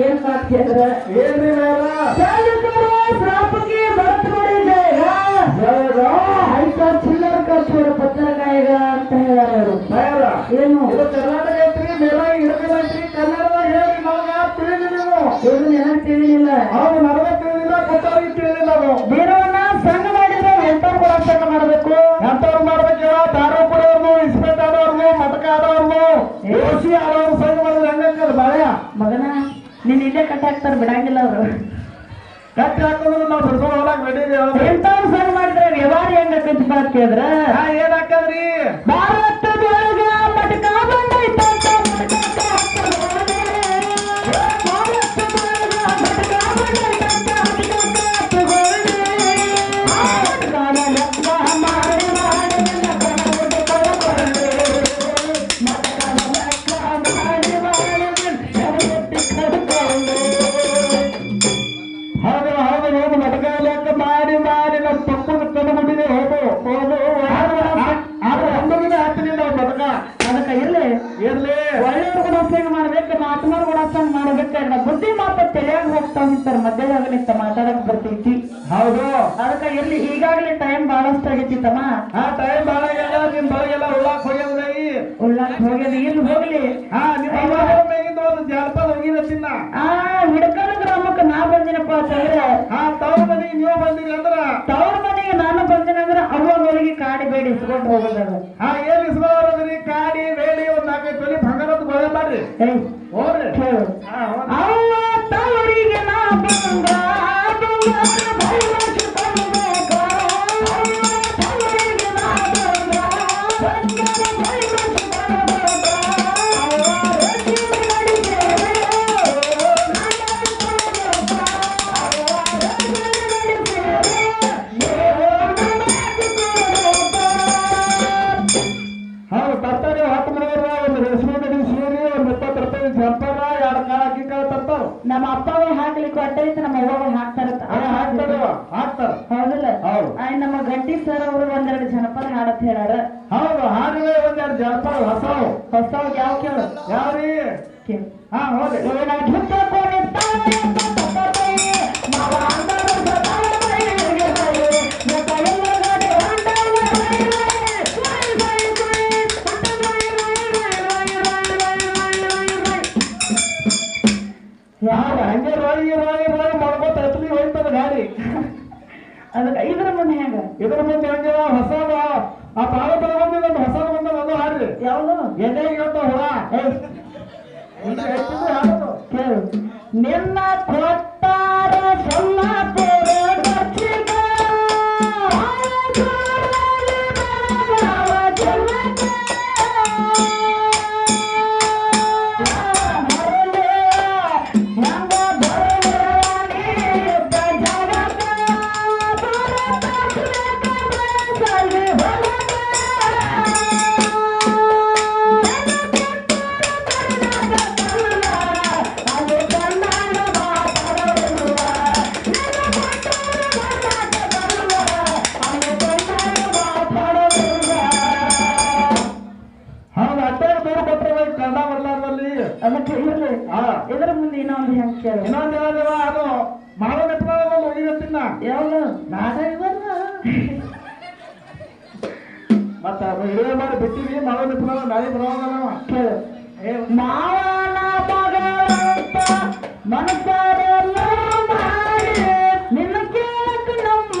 ಏನ್ ಮಾಡ್ತಿ ಅಂದ್ರ ಏನ್ರಿ ಶ್ರಾಪಕ್ಕೆ ಭರತ್ ಮಾಡಿದೆ ಐದು ಚಿಲ್ಲರ ಖರ್ಚು ಪತ್ರಕಾಯಿಗ ಅಂತ ಹೇಳಾರು ಏನು? ಕರ್ನಾಟಕ ಐತ್ರಿ ಮೇಲಾಗ ಹಿಡಿದಿಲ್ಲ ಐತ್ರಿ ಕನ್ನಡದಾಗ ಹೇಳಿ ನಮಗ ತಿಳಿದಿಲ್ಲ ಹೌದು ನನಗ ತಿಳಿದಿಲ್ಲ. ಗೊತ್ತಾಗಿ ತಿಳಿದಿಲ್ಲ ಬೇರೆ ಕಟ್ಟೆ ಕಟ್ಟೆ ಹಾಕ್ತಾರೆ ಬಿಡಂಗಿಲ್ಲ ಅವರು. ಕಟ್ಟಿ ಹಾಕೋದ್ರೆ ನಾವು ದುಡ್ಕೊಂಡು ಹೋಗ್ಲಾಕ್ ಸರ್ ಮಾಡಿದ್ರೆ ವ್ಯವಹಾರ ಹೆಂಗ ಕಂಚಿಪಾತ್ ಬಾಕಿ ಏನ್ ಹಾಕದ್ರಿ? ಬಾರ ಇರ್ಲಿ. ಒಳ್ಳೆಯವ್ರ ಕೂಡ ಸಂಗ ಮಾಡ್ಬೇಕು ಮಾತನಾರು ಕೂಡ ಬುದ್ಧಿ ಮಾತು ತಲೆಯಾಗ ಮಾತಾಡಕ್ ಬರ್ತೈತಿ ಹೌದು. ಅದಕ್ಕೆ ಇರ್ಲಿ ಈಗಾಗಲೇ ಟೈಮ್ ಬಹಳಷ್ಟು ಆಗೈತಿ ತಮ್ಮ? ಹಾ ಟೈಮ್ ನಿಮ್ ಬೆಳಗೆಲ್ಲ ಉಳ್ಳಾಕ್ ಹೋಗ್ಯದ ಈ ಉಳ್ಳಾಕ್ ಹೋಗ್ಯದ ಇಲ್ಲಿ ಹೋಗ್ಲಿ? ಹಾ ನಿಮ್ಮ ಒಂದು ಜಾನಪದ ಹೋಗಿದ ತಿನ್ನ ಆ ಹಿಡ್ಕಲ ಗ್ರಾಮಕ್ಕೆ ನಾ ಬಂದಿನಪ್ಪ ಅಂತಂದ್ರೆ ಹಾ ತವ್ರ ಮನೆಗೆ ನೀವು ಬಂದಿರಿ ಅಂದ್ರ? ತವ್ರ ಮನೆಗೆ ನಾನು ಬಂದಿನಂದ್ರೆ ಅವ್ವಗಳಿಗೆ ಕಾಡಿ ಬೇಡಿ ಇಸ್ಕೊಂಡು ಹೋಗೋದದ ಹಾ ಏನ್ ಇಸ್ಕೊಳ್ಳೋದ್ರಿ ಕಾಡಿ ஓடு ஓடு அவ்வா தவறிகள் நான் ಗಡ್ಡೈತೆ ನಮ್ಮ ಅವ್ವಾಗ ಹಾಕ್ತಾರ ಹೌದಿಲ್ಲ? ನಮ್ಮ ಗಂಟಿ ಸರ್ ಅವರು ಒಂದೆರಡು ಜನಪದ ಹಾಡತ್ ಹೇಳಾರ. ಹೌದು ಹಾಡಲೇ ಒಂದೆರಡು ಜನಪದ ಹೊಸ ಹೊಸ ಯಾವ ಕೇಳ? ಯಾವ್ರಿ? ಹಾ ಹೌದು ಅದಕ್ಕೆ ಇದ್ರ ಮುಂದೆ ಹೆಂಗ? ಇದ್ರ ಮುಂದೆ ಹಂಗೆ ಹೊಸದ. ಆ ತಾಳ ತಗೊಂಡಿದ್ದು ಹೊಸದ ಬಂದ ಅದು ಹಾಡ್ರಿ. ಯಾವುದು? ಎದೆ ಇವತ್ತು ಹುಳ. ಹಿಂಗೆ ಹೆಚ್ಚಿದ್ರೆ ಹಾಡೋದು ಕೇಳು ನಿನ್ನ ಕೊಟ್ಟಾರ ಅದು ಮಾಡೋ ನೆಟ್ಕೊಳ್ಳೋದು ಉಳಿದತ್ತಿನ ಯಾವಾಗ ನಾಟ ಇವನ್ನ ಮಾಡಿ ಬಿಟ್ಟಿವಿ ಮಾಡೋ ನೆಟ್ಕೊಳ್ಳೋದು ನಾಳೆ ಬರೋದ ನಾವು ಕೇಳು. ಮಾವನ ಮಗಳಂತ ಮನಸಾರೆಲ್ಲ ಮಾಡಿ ನಿನ್ನ ಕೇಳಕ್ಕೆ ನಮ್ಮ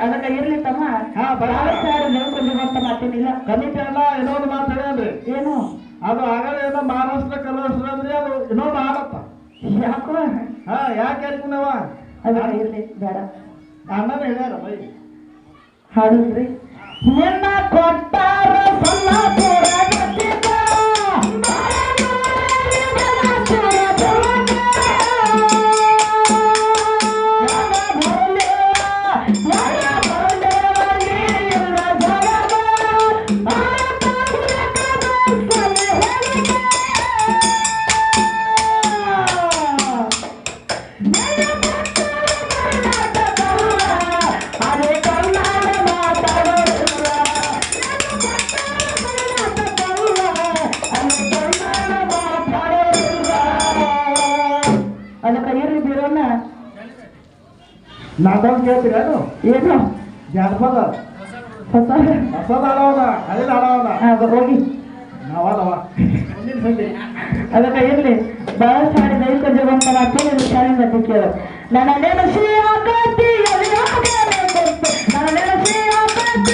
ಅದಕ್ಕ ಇರ್ಲಿ ತಮ್ಮ. ಹಾ, ಮಾತೇನಿಲ್ಲ ಕಮಿಟಿ ಅಲ್ಲ ಮಾತು ಹೇಳ್ರಿ. ಏನು? ಅದು ಆಗಲೇ ಏನೋ ಮಹಾರಾಷ್ಟ್ರ ಅಂದ್ರೆ ಅದು ಇನ್ನೊಂದು ಹಾಡತ್ತ ಯಾಕೋ? ಹಾ ಯಾಕೆ ಹೇಳ್ಕೊಂಡವ ಅದು ಇರ್ಲಿ ಬೇಡ. ಅಣ್ಣನ ಹೇಳ್ಯಾರ ಬೈ. ಹಾಡುದ್ರಿ. ನಿನ್ನ ಕೊಟ್ಟಾರ ಸಲ್ಲಾಪುರ ನಾಟನ್ ಕೇಳ್ತೀರೇನು ಏನು? ಜಾನಪದ? ಹೊಸ ಹೊಸದ ಅಳವದ ಹಳಿದ ಅಳವದ ಅದು ಹೋಗಿ. ನಾವದವ. ಮುಂದಿನ ಅದಕ್ಕೆ ಇರಲಿ. ಬಹಳ ಸಾರಿ ದೈಹಿಕ ಜೀವಂತ ಮಾತೇನೆ ವಿಚಾರ ಬಗ್ಗೆ ಕೇಳು. ನನ್ನ ನೆನಸಿ ಆಕತಿ ನನ್ನ ನೆನಸಿ